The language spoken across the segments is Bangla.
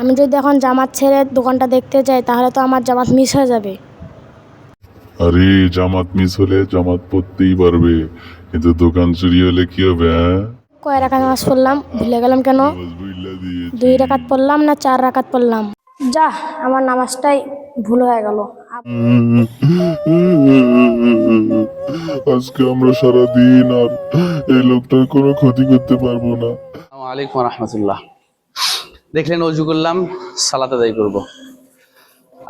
আমি যদি এখন জামাত ছেড়ে দোকানটা দেখতে যাই তাহলে তো আমার জামাত মিস হয়ে যাবে আরে জামাত মিস হলে জামাত পড়তেই পারবে কিন্তু দোকান চুরি হলে কি হবে হ্যাঁ কয় রাকাত নামাজ পড়লাম ভুলে গেলাম কেন দুই রাকাত পড়লাম না চার রাকাত পড়লাম যা আমার নামাজটাই ভুল হয়ে গেল আজকে আমরা সারা দিন আর এই লোকটার কোনো ক্ষতি করতে পারব না আলাইকুম রহমতুল্লাহ দেখলেন, অজু করলাম সালাত আদায় করব।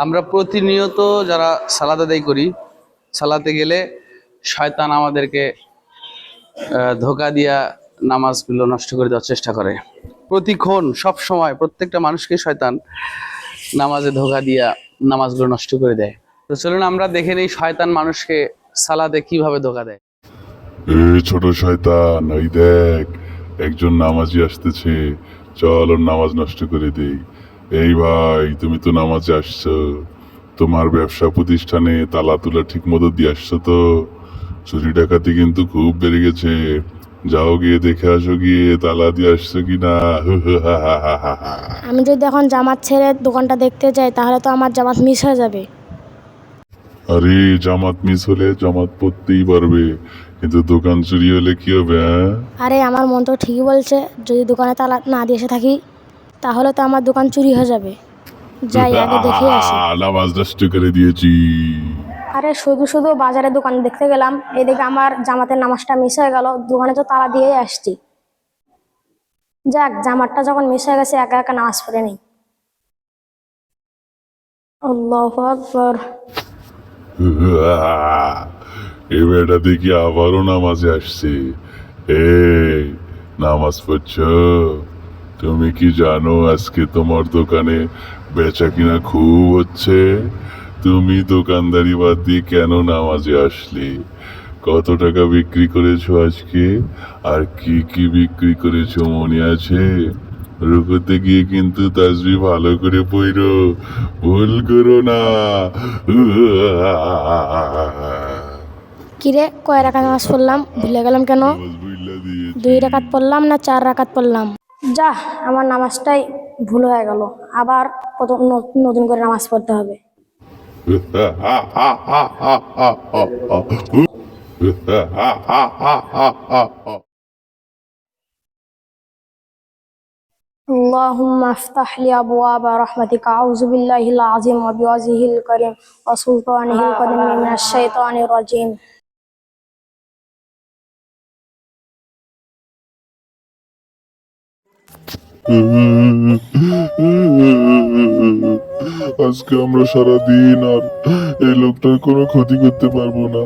আমরা প্রতিনিয়ত যারা সালাত আদায় করি, সালাতে গেলে শয়তান আমাদেরকে ধোকা দিয়া নামাজগুলো নষ্ট করে দেওয়ার চেষ্টা করে। প্রতিক্ষণ, সব সময় প্রত্যেকটা মানুষকে শয়তান নামাজে ধোকা দিয়া নামাজগুলো নষ্ট করে দেয়। তো চলুন, আমরা দেখে নেই শয়তান মানুষকে সালাদে কীভাবে ধোকা দেয়। ছোট শয়তান, ওই দেখ একজন নামাজি আসতেছে, চল ওর নামাজ নষ্ট করে দেই। এই ভাই, তুমি তো নামাজে আসছো। তোমার ব্যবসা প্রতিষ্ঠানে তালা তুলা ঠিক মতো দিয়ে আসছো তো? চুরি ডাকাতি কিন্তু খুব বেড়ে গেছে। যাও গিয়ে দেখে আসো গিয়ে তালা দিয়ে আসছো কি না? আমি যদি এখন জামাত ছেড়ে দোকানটা দেখতে যাই, তাহলে তো আমার জামাত মিস হয়ে যাবে। আরে জামাত মিস হলে জামাত পড়তেই পারবে। কিন্তু দোকান চুরি হলে কি হবে হ্যাঁ? আরে আমার মন তো ঠিকই বলছে যদি দোকানে তালা না দিয়ে এসে থাকি তাহলে তো আমার দোকান চুরি হয়ে যাবে। যাই আগে দেখে আসি। নামাজ নষ্ট করে দিয়েছি। আরে শুধু শুধু বাজারে দোকান দেখতে গেলাম এদিকে আমার জামাতের নামাজটা মিস হয়ে গেল দোকানে তো তালা দিয়েই আসছি। যাক জামাতটা যখন মিস হয়ে গেছে একা একা নামাজ পড়ে নেই। আল্লাহু আকবার। এ বেটা দেখি আবারও নামাজে আসছে। এই, নামাজ পড়ছ? তুমি কি জানো আজকে তোমার দোকানে বেচা কিনা খুব হচ্ছে? তুমি দোকানদারি বাদ দিয়ে কেন নামাজে আসলে? কত টাকা বিক্রি করেছ আজকে? আর কি কি বিক্রি করেছ মনে আছে? রুকুতে গিয়ে কিন্তু তাজবি ভালো করে পইরো ভুল করো না। কিরে কয় রাকাত নামাজ পড়লাম? ভুলে গেলাম কেন। দুই রাকাত পড়লাম না চার রাকাত পড়লাম? যা আমার নামাজটাই ভুল হয়ে গেল। আবার কত নতুন করে নামাজ পড়তে হবে। اللهم افتح لي أبواب رحمتك أعوذ بالله العظيم وبوجهه الكريم وسلطانه القديم من الشيطان الرجيم আজকে আমরা সারা দিন আর এই লোকটার কোনো ক্ষতি করতে পারবো না